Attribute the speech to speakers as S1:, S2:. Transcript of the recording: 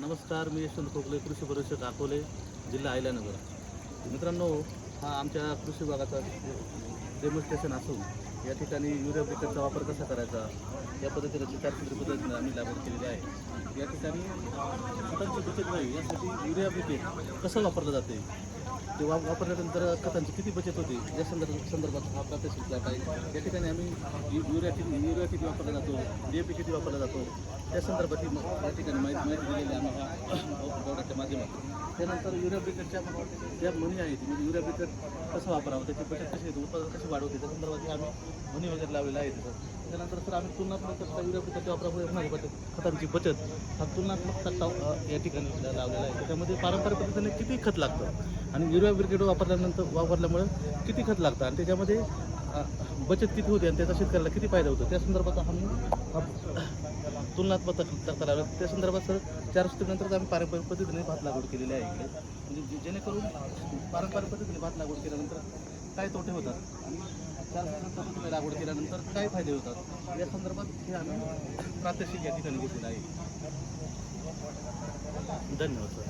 S1: नमस्कार मी यशवंत खोकले कृषी परिषद अकोले जिल्हा आयल्यानगर मित्रांनो हा आमच्या कृषी विभागाचा डेमॉन्स्ट्रेशन असून या ठिकाणी युरिया ब्रिकेटचा वापर कसा करायचा या पद्धतीने चितारचित्री पद्धतीने आम्ही लागवड केलेली आहे. या ठिकाणी खतांची बचत व्हावी यासाठी युरिया ब्रिकेट कसं वापरलं जाते ते वा वापरल्यानंतर खतांची किती बचत होते? या संदर्भ संदर्भात हा प्रात्यक्षिक प्लॉट आहे. या ठिकाणी आम्ही युरिया किती युरिया किती वापरला जातो? डी ए पी किती वापरला जातो? त्या संदर्भात ही या ठिकाणी माहिती माहिती दिलेली आम्हाला. हो, आम्ही माध्यमातून. त्यानंतर युरिया ब्रिकेटच्या ज्या म्हणी आहेत म्हणजे युरिया ब्रिकेट कसं वापरावं त्याची बचत कशी येते उत्पादन कशी वाढवते त्या संदर्भात आम्ही म्हणी वगैरे लावलेल्या आहेत. सर त्यानंतर सर आम्ही तुलनात्मक त्या युरिया ब्रिकेटच्या वापरामुळे होणारी बचत खतांची बचत हा तुलनात्मक तक्ता या ठिकाणी लावलेला आहे. त्याच्यामध्ये पारंपरिक पद्धतीने किती खत लागतं? आणि युरिया ब्रिकेट वापरल्यानंतर वापरल्यामुळे किती खत लागतं? आणि त्याच्यामध्ये बचत किती होते आणि त्याचा शेतकऱ्याला किती फायदा होतो? त्या संदर्भात आम्ही तुलनात्मक करता लागलो. त्या संदर्भात सर चार नंतर आम्ही पारंपरिक पद्धतीने भात लागवड केलेली आहे. इकडे म्हणजे जेणेकरून पारंपरिक पद्धतीने भात लागवड केल्यानंतर काय तोटे होतात? आणि चार लागवड केल्यानंतर काय फायदे होतात? या संदर्भात हे आम्ही प्रात्यक्षिक या ठिकाणी घेतलेलं आहे. धन्यवाद सर.